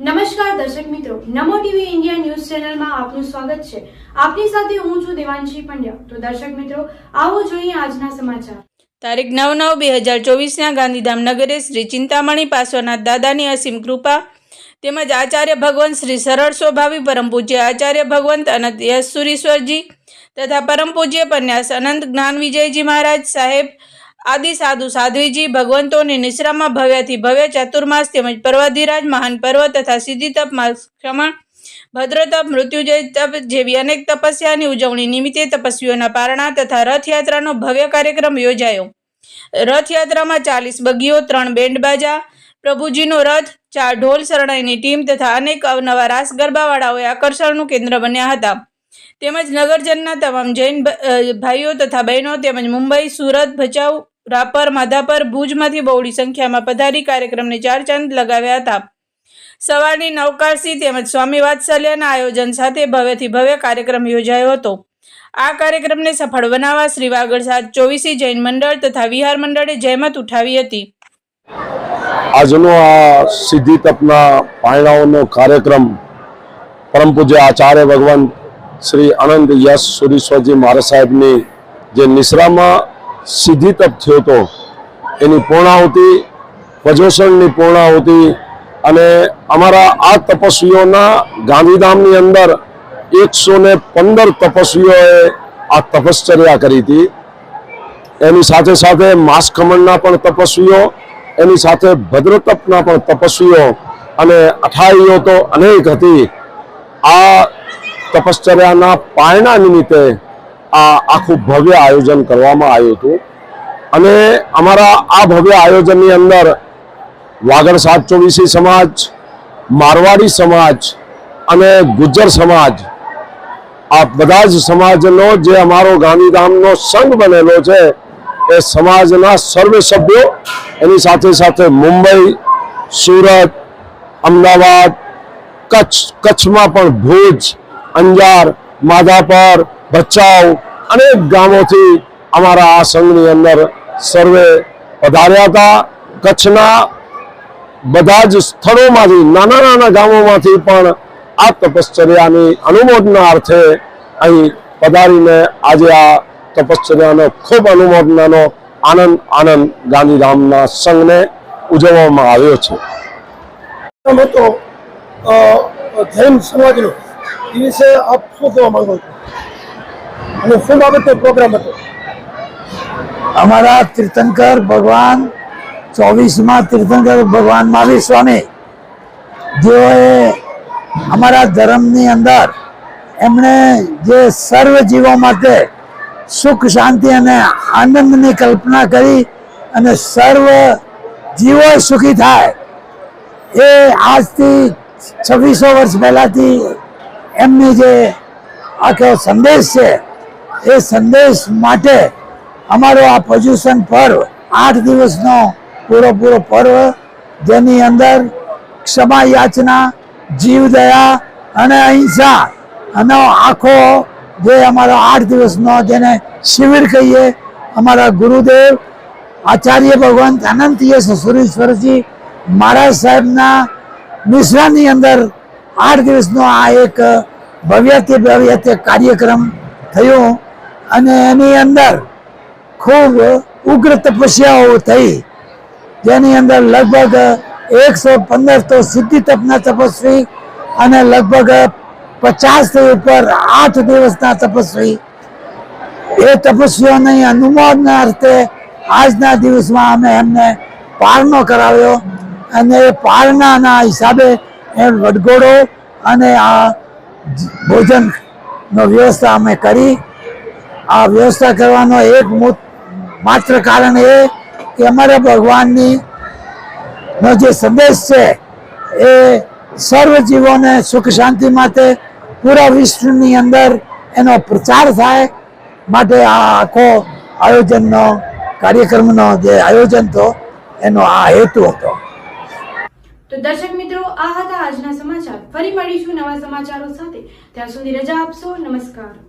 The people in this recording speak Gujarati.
નમસ્કાર દર્શક મિત્રો, નમો ટીવી ઇન્ડિયા ન્યૂઝ ચેનલમાં આપનું સ્વાગત છે. આપની સાથે હું છું દેવાંશી પંડ્યા. તો દર્શક મિત્રો, આવો જોઈએ આજના સમાચાર. તારીખ નવ નવ બે હજાર ચોવીસના ગાંધીધામ નગરે શ્રી ચિંતામણી પાર્શ્વનાથ દાદાની અસીમ કૃપા તેમજ આચાર્ય ભગવંત શ્રી સરળ સ્વભાવી પરમ પૂજ્ય આચાર્ય ભગવંત અનંત યશુરીશ્વરજી તથા પરમ પૂજ્ય પન્યાસ અનંત જ્ઞાન વિજયજી મહારાજ સાહેબ આદિ સાધુ સાધ્વીજી ભગવંતોની નિશ્રામાં ભવ્યથી ભવ્ય ચતુર્માસ તેમજ પર્વાધિરાજ મહાન પર્વ તથા સિદ્ધિ તપ માસ ક્ષમણ ભદ્ર મૃત્યુજય તપ જેવી અનેક તપસ્યાની ઉજવણી નિમિત્તે તપસ્વીઓના પારણા તથા રથયાત્રાનો ભવ્ય કાર્યક્રમ યોજાયો. રથયાત્રામાં ચાલીસ બગીઓ, ત્રણ બેન્ડ બાજા, પ્રભુજીનો રથ, ચાર ઢોલ શરણાઈની ટીમ તથા અનેક અવનવા રાસ ગરબાવાળાઓએ આકર્ષણનું કેન્દ્ર બન્યા હતા. તેમજ નગરજનના તમામ જૈન ભાઈઓ તથા બહેનો તેમજ મુંબઈ, સુરત, ભચાઉ રાપર, માધાપર, ભુજમાંથી બહોળી સંખ્યામાં પધારી કાર્યક્રમને ચાર ચાંદ લગાવ્યા હતા. સવારની નવકારસી તેમજ સ્વામી વાત્સલ્યના આયોજન સાથે ભવ્યથી ભવ્ય કાર્યક્રમ યોજાયો હતો. આ કાર્યક્રમને સફળ બનાવવા શ્રી વાગડ સાત ચોવીસી જૈન મંડળ તથા વિહાર મંડળે જહેમત ઉઠાવી હતી. આજનો આ સિદ્ધિ તપના પાયણાઓનો કાર્યક્રમ પરમ પૂજ્ય આચાર્ય ભગવાન શ્રી અનંત યશ સુરીશ્વરજી મહારાજ સાહેબની જે નિશ્રામાં સિદ્ધિ તપ થયો હતો એની પૂર્ણાહુતિ વજોસણની પૂર્ણાહુતિ અને અમારા આ તપસ્વીઓના ગાંધીધામની અંદર એકસો ને પંદર તપસ્વીઓએ આ તપશ્ચર્યા કરી હતી. એની સાથે સાથે માસખમણના પણ તપસ્વીઓ, એની સાથે ભદ્રતપના પણ તપસ્વીઓ અને અઠાઈઓ તો અનેક હતી. આ તપશ્ચર્યાના પાયણા નિમિત્તે આ આખું ભવ્ય આયોજન કરવામાં આવ્યું હતું. અને અમારા આ ભવ્ય આયોજનની અંદર વાગડ સાત ચોવીસી સમાજ, મારવાડી સમાજ અને ગુજ્જર સમાજ, આ બધા જ સમાજનો જે અમારો ગાંધીધામનો સંઘ બનેલો છે, એ સમાજના સર્વે સભ્યો એની સાથે સાથે મુંબઈ, સુરત, અમદાવાદ, કચ્છ, કચ્છમાં પણ ભુજ, અંજાર, માધાપર ભચાઉ અનેક ગામોથી અમારા આ સંઘની અંદર સર્વે પધાર્યા હતા. કચ્છના બધા જ સ્થળોમાંથી, નાના નાના ગામોમાંથી પણ આ તપશ્ચર્યાની અનુમોદના અર્થે અહીં પધારીને આજે આ તપશ્ચર્યાનો ખૂબ અનુમોદનાનો આનંદ આનંદ ગાંધીધામના સંઘને ઉજવવામાં આવ્યો છે. હતો જૈન સમાજનો. એ વિશે આપ શું કહેવા માંગો છો? અને શું બાબતે પ્રોગ્રામ હતો. અમારા તીર્થંકર ભગવાન, ચોવીસમાં તીર્થંકર ભગવાન મહાવીર સ્વામી જેઓએ અમારા ધર્મની અંદર એમણે જે સર્વ જીવો માટે સુખ, શાંતિ અને આનંદની કલ્પના કરી અને સર્વ જીવો સુખી થાય, એ આજથી છવ્વીસો વર્ષ પહેલાથી એમની જે આખો સંદેશ છે એ સંદેશ માટે અમારો આ પર્યુષણ પર્વ, આઠ દિવસનો પૂરો પૂરો પર્વ, જેની અંદર ક્ષમા યાચના જીવદયા અને અહિંસા અને આખો જે અમારો આઠ દિવસનો જેને શિબિર કહીએ, અમારા ગુરુદેવ આચાર્ય ભગવંત અનંતીય સુરેશ્વરજી મહારાજ સાહેબના મિશ્રાની અંદર આઠ દિવસનો આ એક ભવ્યથી ભવ્ય કાર્યક્રમ થયો. અને એની અંદર ખૂબ ઉગ્ર તપસ્યાઓ થઈ. જેની અંદર લગભગ એકસો પંદર તો સિદ્ધિ તપના તપસ્વી અને લગભગ પચાસથી ઉપર આઠ દિવસના તપસ્વી. એ તપસ્વીઓની અનુમોદના અર્થે આજના દિવસમાં અમે એમને પારનો કરાવ્યો અને એ પારણાના હિસાબે એ વડઘોડો અને આ ભોજનનો વ્યવસ્થા અમે કરી. આ વ્યવસ્થા કરવાનો એક માત્ર કારણ એ કે અમારા ભગવાનની નો જે સંદેશ છે એ સર્વ જીવોને સુખ શાંતિ માટે પૂરા વિશ્વની અંદર એનો પ્રચાર થાય માટે આ આખો આયોજનનો, કાર્યક્રમનો જે આયોજન હતો, એનો આ હેતુ હતો. તો દર્શક મિત્રો, આ હતા આજના સમાચાર. ફરી મળીશું નવા સમાચારો સાથે. ત્યાં સુધી રજા આપશો. નમસ્કાર.